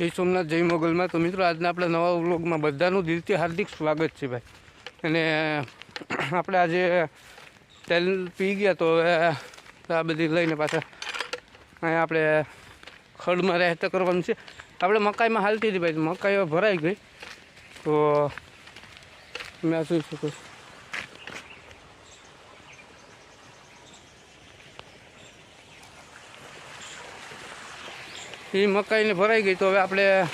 જય સોમનાથ જય મોગલમાં. તો મિત્રો, આજના આપણા નવા વ્લોગમાં બધાનું દિલથી હાર્દિક સ્વાગત છે ભાઈ. અને આપણે આજે તેલ પી ગયા તો હવે આ બધી લઈને પાછા અહીંયા આપણે ખડમાં રહેતા કરવાનું છે. આપણે મકાઈમાં હાલતી હતી ભાઈ મકાઈ ભરાઈ ગઈ. તો મેં શું શકું એ મકાઈને ભરાઈ ગઈ તો હવે આપણે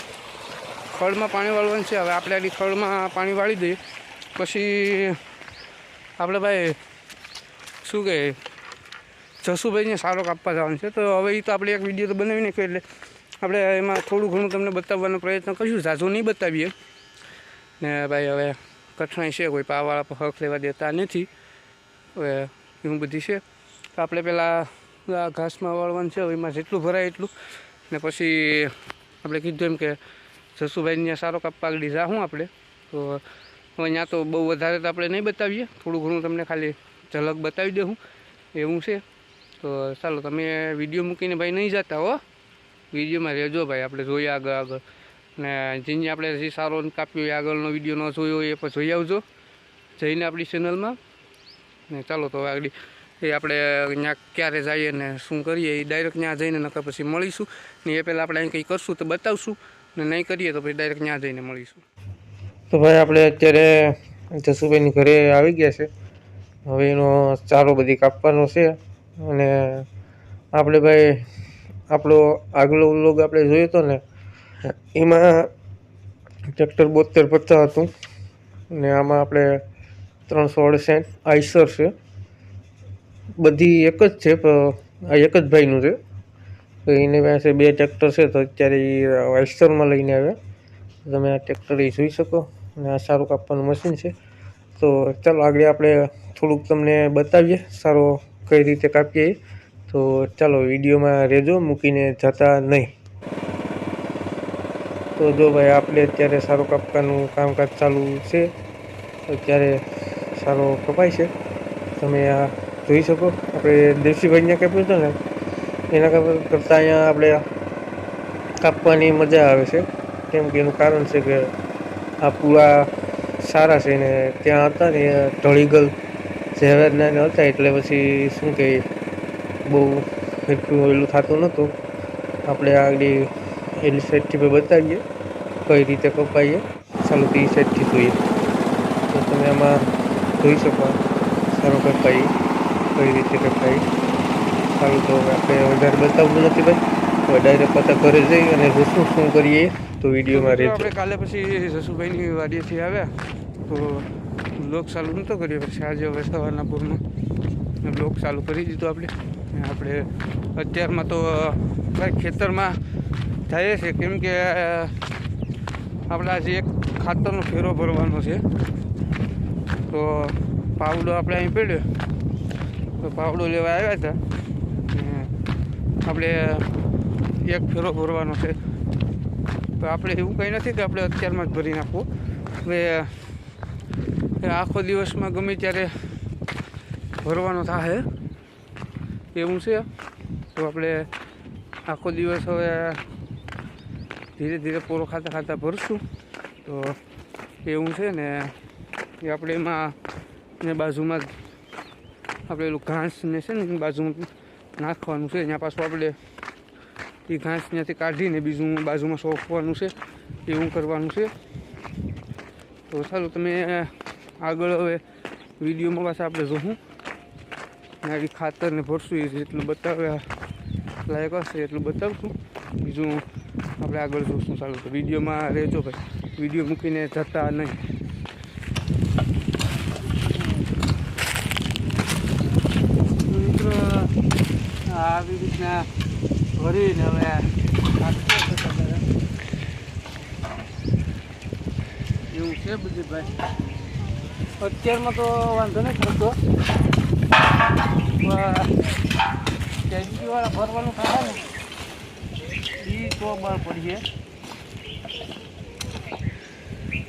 ખળમાં પાણી વાળવાનું છે. હવે આપણે આની ખળમાં પાણી વાળી દઈએ. પછી આપણે ભાઈ શું કહે જસુભાઈને સારો કાપવા જવાનું છે. તો હવે એ તો આપણે એક વીડિયો તો બનાવી નાખ્યો એટલે આપણે એમાં થોડું ઘણું તમને બતાવવાનો પ્રયત્ન કરીશું. ઝાઝું નહીં બતાવીએ. ને ભાઈ હવે કઠણાઈ છે, કોઈ પાવાળા પર હક લેવા દેતા નથી. હવે એવું બધી છે. તો આપણે પહેલાં ઘાસમાં વાળવાનું છે. હવે એમાં જેટલું ભરાય એટલું ને પછી આપણે કીધું એમ કે જસુભાઈને સારો કાપવા આગળ જાઉં આપણે. તો ત્યાં તો બહુ વધારે તો આપણે નહીં બતાવીએ. થોડું ઘણું તમને ખાલી ઝલક બતાવી દઉં એવું છે. તો ચાલો, તમે વીડિયો મૂકીને ભાઈ નહીં જતા હો. વિડીયોમાં રહેજો ભાઈ, આપણે જોઈએ આગળ આગળ. ને જેને આપણે જે સારો કાપ્યો હોય આગળનો વીડિયો ન જોયો હોય એ પણ જોઈ આવજો. જઈને આપણી ચેનલમાં ને ચાલો તો આગળ. એ આપણે ત્યાં ક્યારે જઈએ ને શું કરીએ, એ ડાયરેક્ટ ત્યાં જઈને નકર પછી મળીશું. ને એ પહેલાં આપણે અહીં કંઈ કરશું તો બતાવશું. ને નહીં કરીએ તો પછી ડાયરેક્ટ ત્યાં જઈને મળીશું. તો ભાઈ આપણે અત્યારે જસુભાઈની ઘરે આવી ગયા છે. હવે એનો ચારો બધી કાપવાનો છે. અને આપણે ભાઈ આપણો આગલો ઉલ્લોગ આપણે જોયો હતો ને, એમાં ટ્રેક્ટર બોતેર પચાસ હતું. ને આમાં આપણે ત્રણસો અડસઠ આઈસર છે. બધી એક જ છે આ એક જ ભાઈનું છે. એની પાસે બે ટ્રેક્ટર છે, તો અત્યારે એ વાઇસ્ટરમાં લઈને આવ્યા તમે આ ટ્રેક્ટર એ જોઈ શકો. અને આ સારું કાપવાનું મશીન છે. તો ચાલો આગળ આપણે થોડુંક તમને બતાવીએ સારો કઈ રીતે કાપીએ તો ચાલો વિડીયોમાં રહેજો, મૂકીને જતા નહીં. તો જો ભાઈ આપણે અત્યારે સારું કાપવાનું કામકાજ ચાલુ છે અત્યારે સારો કપાય છે. તમે આ જોઈ શકો. આપણે દેશીભાઈને કાપ્યું હતું ને, એના કરતાં અહીંયા આપણે કાપવાની મજા આવે છે. કેમ કે એનું કારણ છે કે આ પૂરા સારા છે ને, ત્યાં હતા ને ઢળીગલ ઝેવેરના હતા, એટલે પછી શું કે બહુ એટલું ઓલું થતું નહોતું. આપણે આગળ એલી સાઈડથી પણ બતાવીએ કઈ રીતે કપાઈએ. ચાલો તે સાઈડથી જોઈએ. તો તમે આમાં જોઈ શકો સારું કપાઈ. કઈ રીતે કપાય સારું તો આપણે વધારે બતાવવું નથી ભાઈ. હવે ડાયરેક્ટ પાછા ઘરે જઈ અને શું શું કરીએ? તો વિડીયોમાં રહેજો. આપણે કાલે પછી જસુભાઈની વાડીએથી આવ્યા. તો બ્લોગ ચાલુ નહોતો કર્યો. પછી આજે હવે સવારના પૂરમાં બ્લોગ ચાલુ કરી દીધો આપણે. આપણે અત્યારમાં તો ભાઈ ખેતરમાં જઈએ છે. કેમ કે આપણે આજે એક ખાતરનો ફેરો ભરવાનો છે. તો પાવડો આપણે અહીં પડ્યો. તો પાવડું લેવા આવ્યા હતા. આપણે એક ફેરો ભરવાનો છે. તો આપણે એવું કંઈ નથી કે આપણે અત્યારમાં જ ભરી નાખવું. હવે આખો દિવસમાં ગમે ત્યારે ભરવાનો થાય એવું છે. તો આપણે આખો દિવસ હવે ધીરે ધીરે પૂરો ખાતા ખાતા ભરશું. તો એવું છે ને, એ આપણે એમાં ને બાજુમાં જ આપણે પેલું ઘાસને છે ને એની બાજુમાં નાખવાનું છે. ત્યાં પાછું આપણે એ ઘાસ ત્યાંથી કાઢીને બીજું બાજુમાં સોંપવાનું છે. એવું કરવાનું છે. તો ચાલો તમે આગળ હવે વિડીયોમાં પાછા આપણે જોઉં આવી ખાતરને ભરશું, એ જેટલું બતાવ્યા, લાયક હશે એટલું બતાવશું. બીજું આપણે આગળ જોશું. ચાલો તો વિડીયોમાં રહેજો ભાઈ. વીડિયો મૂકીને જતા નહીં મિત્રો આવી રીતના ભરીને હવે એવું છે બધી ભાઈ. અત્યારમાં તો વાંધો નહીં થતો વાળા ભરવાનું થાય ને એ તો બહાર પડીએ.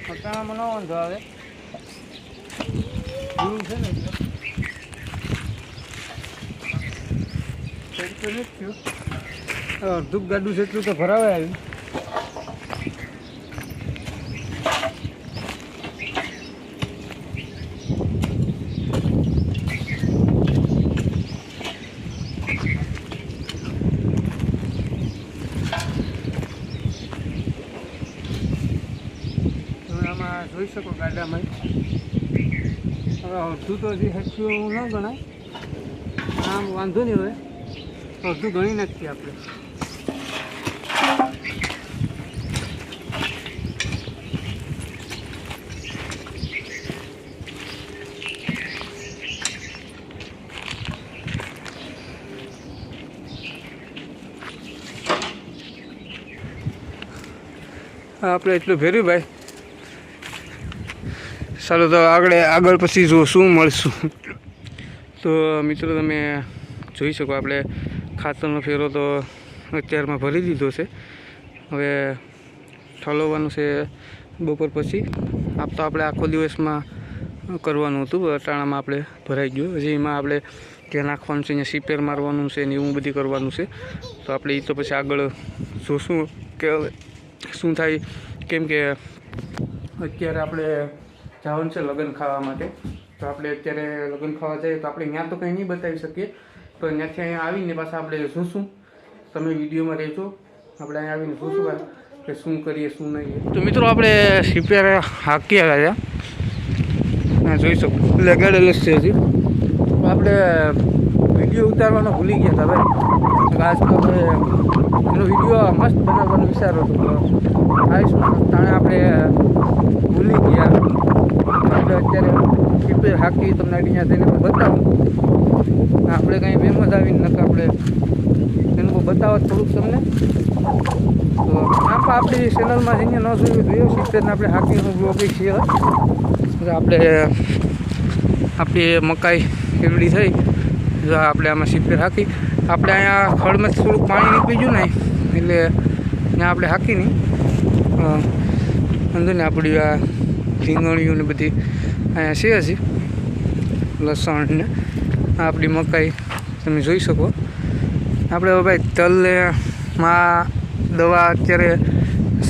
પોતાનામાં ન વાંધો આવે. એવું છે ને નથી થયું. અડધું ગાડું છે એટલું તો ભરાવે આવ્યું જોઈ શકો ગાડામાં. હવે અડધું તો હજી હજુ હું ન ગણાય. આમ વાંધો નહીં હોય. અડધું ગણી નાખીએ આપણે. આપણે એટલું ફેર્યું ભાઈ. ચાલો તો આગળ આગળ પછી જો શું મળશું. તો મિત્રો, તમે જોઈ શકો આપણે ખાતરનો ફેરો તો અત્યારમાં ભરી દીધો છે. હવે ઠલવવાનું છે બપોર પછી. આપ તો આપણે આખો દિવસમાં કરવાનું હતું અટાણામાં આપણે ભરાઈ ગયું. હજી એમાં આપણે ત્યાં નાખવાનું છે, અહીંયા સીપેર મારવાનું છે ને એવું બધું કરવાનું છે. તો આપણે એ તો પછી આગળ જોશું કે શું થાય. કેમ કે અત્યારે આપણે જવાનું છે લગ્ન ખાવા માટે. તો આપણે અત્યારે લગ્ન ખાવા જઈએ તો આપણે ત્યાં તો કંઈ નહીં બતાવી શકીએ. તો ત્યાંથી અહીંયા આવીને પાછા આપણે જોશું તમે વિડીયોમાં રહેજો. આપણે અહીંયા આવીને જોશું કે શું કરીએ, શું નહીં. તો મિત્રો આપણે સીપીઆર હાકી આવ્યા છે. જોઈ શકો. લગાડેલો છે હજી. આપણે વીડિયો ઉતારવાનો ભૂલી ગયા હતા ભાઈ. આજ તો આપણે એનો વીડિયો મસ્ત બનાવવાનો વિચારો હતો. આવીશું. તાણે આપણે ભૂલી ગયા. આપણે અત્યારે સીપે હાકી તમને અહીંયા જઈને બતાવું. આપણે કંઈ ફેમસ આવીને નકા આપણે એનું કોઈ બતાવો થોડુંક તમને. તો આમ પણ આપણી ચેનલમાં જઈને ન જોયું જોયું સિત્તેરને આપણે હાકીનું બ્લોગી છીએ આપણે આપણી મકાઈ એવડી થઈ. જો આપણે આમાં સિત્તેર હાકી. આપણે અહીંયા ખડમાં થોડુંક પાણી નીકળી ગયું ને, એટલે ત્યાં આપણે હાકી નહીં. વાંધો ને આપણી આ રીંગણીઓ ને બધી અહીંયા છે હજી લસણ આપણી મકાઈ, તમે જોઈ શકો. આપણે હવે ભાઈ તલને, માં, દવા અત્યારે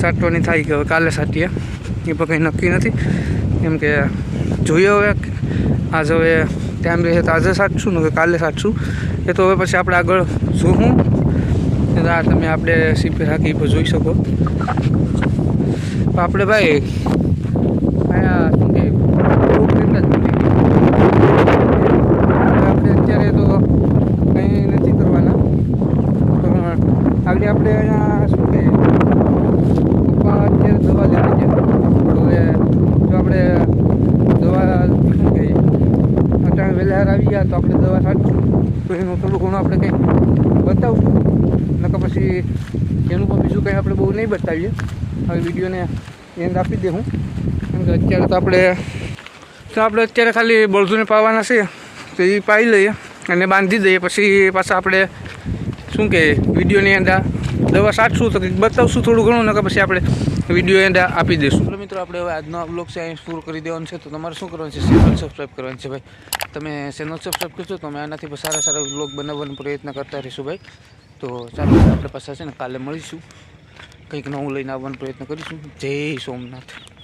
સાટવાની થાય કે હવે કાલે સાટીએ. એ પણ કંઈ નક્કી નથી. કેમ કે જોઈએ હવે, આજ હવે ટાઈમ રહેશે તો આજે સાચશું ને કે કાલે સાચશું એ તો હવે પછી આપણે આગળ જોવું આ તમે આપણે સીપે રાખી પર જોઈ શકો. આપણે ભાઈ, અહીંયા શું કે ગ્રુપ લેતા જ નથી. આપણે અત્યારે તો કંઈ નથી કરવાના પણ આગળ આપણે શું કે પપ્પા અત્યારે દવા જો આપણે દવા શું કહીએ અટાણે વહેલા આવી ગયા તો આપણે દવા સાચું તો એનું થોડું ઘણું આપણે કંઈ બતાવશું નકર પછી એનું પણ બીજું કંઈ આપણે બહુ નહીં બતાવીએ હવે વિડીયોને એન્ડ આપી દે હું કે અત્યારે તો આપણે તો આપણે અત્યારે ખાલી બળદુને પાવાના છે તો એ પાઈ લઈએ અને બાંધી દઈએ પછી પાછા આપણે શું કે વિડીયોની અંદર દવા સાચશું તો કંઈક બતાવશું થોડું ઘણું ને પછી આપણે વીડિયો એન્ડ આપી દઈશું. મિત્રો, આપણે હવે આજનો બ્લોગ છે, અહીં પૂરો કરી દેવાનું છે. તો તમારે શું કરવાનું છે? ચેનલ સબસ્ક્રાઈબ કરવાની છે, ભાઈ. તમે ચેનલ સબસ્ક્રાઈબ કરશો, તો અમે આનાથી સારા સારા બ્લોગ બનાવવાનો પ્રયત્ન કરતા રહીશું, ભાઈ. તો ચાલો, આપણે પાછા છે ને કાલે મળીશું. કંઈક નવું લઈને આવવાનો પ્રયત્ન કરીશું. જય સોમનાથ.